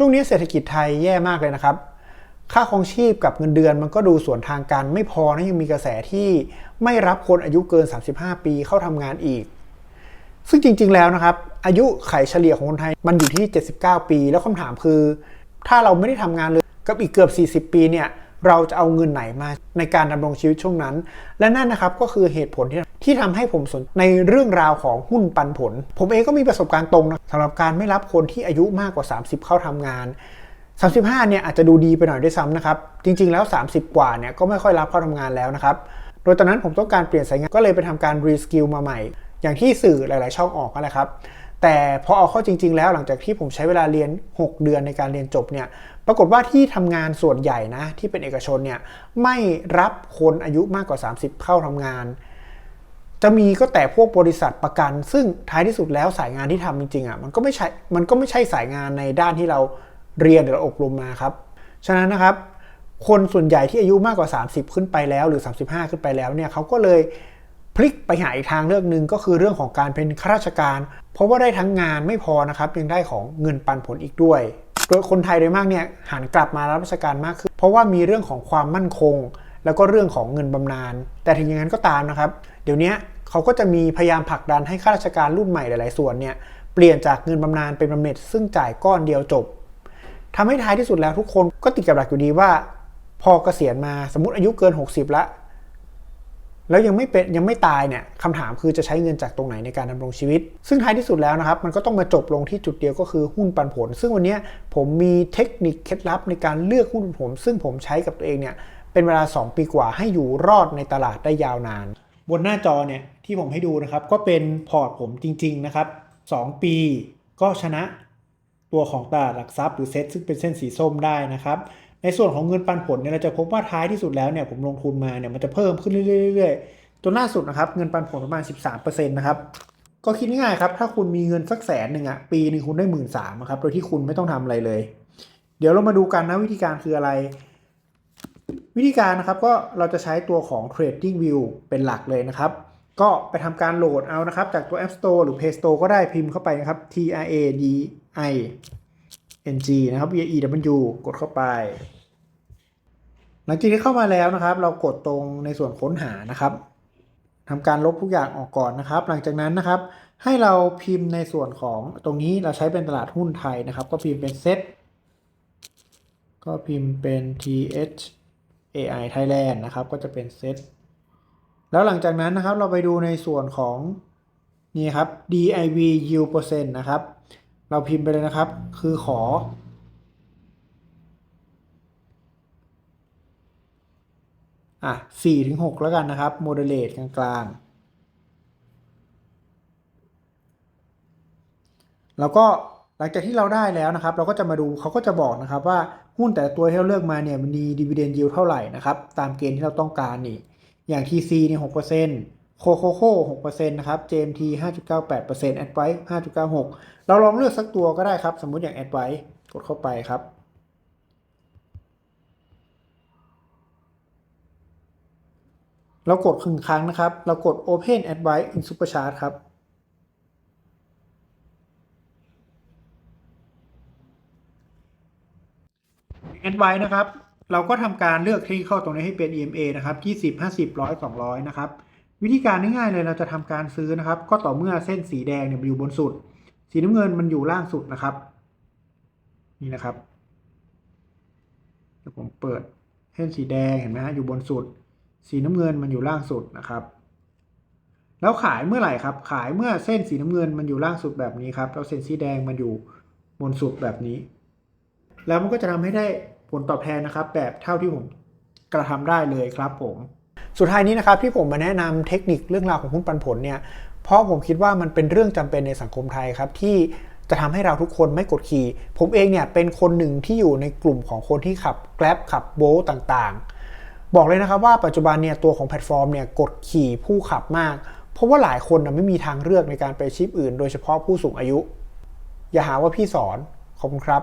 ช่วงนี้เศรษฐกิจไทยแย่มากเลยนะครับ ค่าครองชีพกับเงินเดือนมันก็ดูส่วนทางกันไม่พอนะยังมีกระแสที่ไม่รับคนอายุเกิน 35 ปีเข้าทำงานอีก ซึ่งจริง ๆ แล้วนะครับ อายุไขเฉลี่ยของคนไทยมันอยู่ที่ 79 ปี แล้วคำถามคือ ถ้าเราไม่ได้ทำงานเลยกับอีกเกือบ 40 ปีเนี่ยเราจะเอาเงินไหนมาในการดำรงชีวิตช่วงนั้น และนั่นนะครับก็คือเหตุผลที่ ที่ทำให้ผมสนในเรื่องราวของหุ้นปันผล ผมเองก็มีประสบการณ์ตรงนะสำหรับการไม่รับคนที่อายุมากกว่า 30 เข้าทำงาน 35 เนี่ยอาจจะดูดีไปหน่อยด้วยซ้ำนะครับ จริง ๆ แล้ว 30 กว่าเนี่ยก็ไม่ค่อยรับเข้าทำงานแล้วนะครับ โดยตอนนั้นผมต้องการเปลี่ยนสายงานก็เลยไปทำการรีสกิลมาใหม่ อย่างที่สื่อหลาย ๆ ช่องออกนั่นแหละครับ แต่พอเอาเข้าจริง ๆ แล้วหลังจากที่ผมใช้เวลาเรียน 6 เดือนในการเรียนจบเนี่ยปรากฏว่าที่ทำงานส่วนใหญ่นะที่เป็นเอกชนเนี่ยไม่รับคนอายุมากกว่า 30 เข้าทำงาน จะมีก็แต่พวกบริษัทประกัน ซึ่งท้ายที่สุดแล้วสายงานที่ทำจริงๆอะมันก็ไม่ใช่ มันก็ไม่ใช่สายงานในด้านที่เราเรียนหรืออบรมมาครับ ฉะนั้นนะครับ คนส่วนใหญ่ที่อายุมากกว่า 30 ขึ้นไปแล้วหรือ 35 ขึ้นไปแล้วเนี่ยเขาก็เลยพลิกไปหาอีกทางเลือกหนึ่งก็คือเรื่องของการเป็นข้าราชการ เพราะว่าได้ทั้งงานไม่พอนะครับยังได้ของเงินปันผลอีกด้วย โดยคนไทยโดยมากเนี่ยหันกลับมารับราชการมากขึ้น เพราะว่ามีเรื่องของความมั่นคง แล้วก็เรื่องของเงินบำนาญแต่ถึงอย่างนั้นก็ตามนะครับ เดี๋ยวนี้เขาก็จะมีพยายามผลักดันให้ข้าราชการรุ่นใหม่หลาย ๆ ส่วนเนี่ยเปลี่ยนจากเงินบำนาญเป็นบำเหน็จซึ่งจ่ายก้อนเดียวจบทำให้ท้ายที่สุดแล้วทุกคนก็ติดกับหลักอยู่ดีว่า พอเกษียณมาสมมติอายุเกิน 60แล้วแล้วยังไม่เป็นยังไม่ตายเนี่ยคำถามคือจะใช้เงินจากตรงไหนในการดำรงชีวิต ซึ่งท้ายที่สุดแล้วนะครับมันก็ต้องมาจบลงที่จุดเดียวก็คือหุ้นปันผล ซึ่งวันนี้ผมมีเทคนิคเคล็ดลับในการเลือกหุ้นผลซึ่งผมใช้กับตัวเองเนี่ย เป็นเวลา 2 ปีกว่าให้อยู่รอดในตลาดได้ยาวนาน บนหน้าจอเนี่ยที่ผมให้ดูนะครับก็เป็นพอร์ตผมจริง ๆ นะครับ 2 ปีก็ชนะตัวของตลาดหลักทรัพย์หรือเซ็ตซึ่งเป็นเส้นสีส้มได้นะครับในส่วนของเงินปันผลเนี่ยเราจะพบว่าท้ายที่สุดแล้วเนี่ยผมลงทุนมาเนี่ยมันจะเพิ่มขึ้นเรื่อยๆจนล่าสุดนะครับเงินปันผลประมาณ 13%นะครับก็คิดง่ายครับถ้าคุณมีเงินสักแสนหนึ่งอะปีหนึ่งคุณได้หมื่นสามครับโดยที่คุณไม่ต้องทำอะไรเลย เดี๋ยวเรามาดูกันนะวิธีการคืออะไร วิธีการนะครับก็เราจะใช้ตัวของ Trading View เป็นหลักเลยนะครับ ก็ไปทำการโหลดเอานะครับ จากตัว App Store หรือ Play Store ก็ได้พิมพ์เข้าไปนะครับ T R A D I N G นะครับ V E W กดเข้าไป หลังจากที่เข้ามาแล้วนะครับ เรากดตรงในส่วนค้นหานะครับทำการลบทุกอย่างออกก่อนนะครับ หลังจากนั้นนะครับ ให้เราพิมพ์ในส่วนของตรงนี้เราใช้เป็นตลาดหุ้นไทยนะครับ ก็พิมพ์เป็นเซตก็พิมพ์เป็น T H A I Thailand นะครับ ก็จะเป็นเซตแล้วหลังจากนั้นนะครับเราไปดูในส่วนของ นี่ครับ DIV yield percent นะครับ เราพิมพ์ไปเลยนะครับ คือขอ อะ4ถึง6แล้วกันนะครับ moderate กลางๆ แล้วก็ หลังจากที่เราได้แล้วนะครับ เราก็จะมาดูเขาก็จะบอกนะครับว่าหุ้นแต่ละตัวที่เราเลือกมาเนี่ยมันมี dividend yield เท่าไหร่นะครับ ตามเกณฑ์ที่เราต้องการนี่ อย่าง TC เนี่ย6% Coco 6%นะครับ JMT 5.98% Advice 5.96เราลองเลือกสักตัวก็ได้ครับ สมมุติอย่าง Advice กดเข้าไปครับเรากดครึ่งครั้งนะครับ เรากด Open Advice in Superchart ครับ Advice นะครับ เราก็ทำการเลือกที่เข้าตรงนี้ให้เป็น EMA นะครับ 20 50 100 200 นะครับ วิธีการง่ายๆเลยเราจะทำการซื้อนะครับ ก็ต่อเมื่อเส้นสีแดงเนี่ยมันอยู่บนสุด สีน้ำเงินมันอยู่ล่างสุดนะครับ นี่นะครับเดี๋ยวผมเปิดเส้นสีแดงเห็นไหมฮะอยู่บนสุด สีน้ำเงินมันอยู่ล่างสุดนะครับ แล้วขายเมื่อไหร่ครับ ขายเมื่อเส้นสีน้ำเงินมันอยู่ล่างสุดแบบนี้ครับแล้วเส้นสีแดงมันอยู่บนสุดแบบนี้ แล้วมันก็จะทำให้ได้ผลตอบแทนนะครับ แบบเท่าที่ผมกระทำได้เลยครับผม สุดท้ายนี้นะครับที่ผมมาแนะนำเทคนิคเรื่องราวของหุ้นปันผลเนี่ยเพราะผมคิดว่ามันเป็นเรื่องจำเป็นในสังคมไทยครับที่จะทำให้เราทุกคนไม่กดขี่ ผมเองเนี่ยเป็นคนหนึ่งที่อยู่ในกลุ่มของคนที่ขับแกร็บขับโบต่างๆ บอกเลยนะครับว่าปัจจุบันเนี่ยตัวของแพลตฟอร์มเนี่ยกดขี่ผู้ขับมาก เพราะว่าหลายคนนะไม่มีทางเลือกในการไปชีพอื่น โดยเฉพาะผู้สูงอายุ อย่าหาว่าพี่สอน ขอบคุณครับ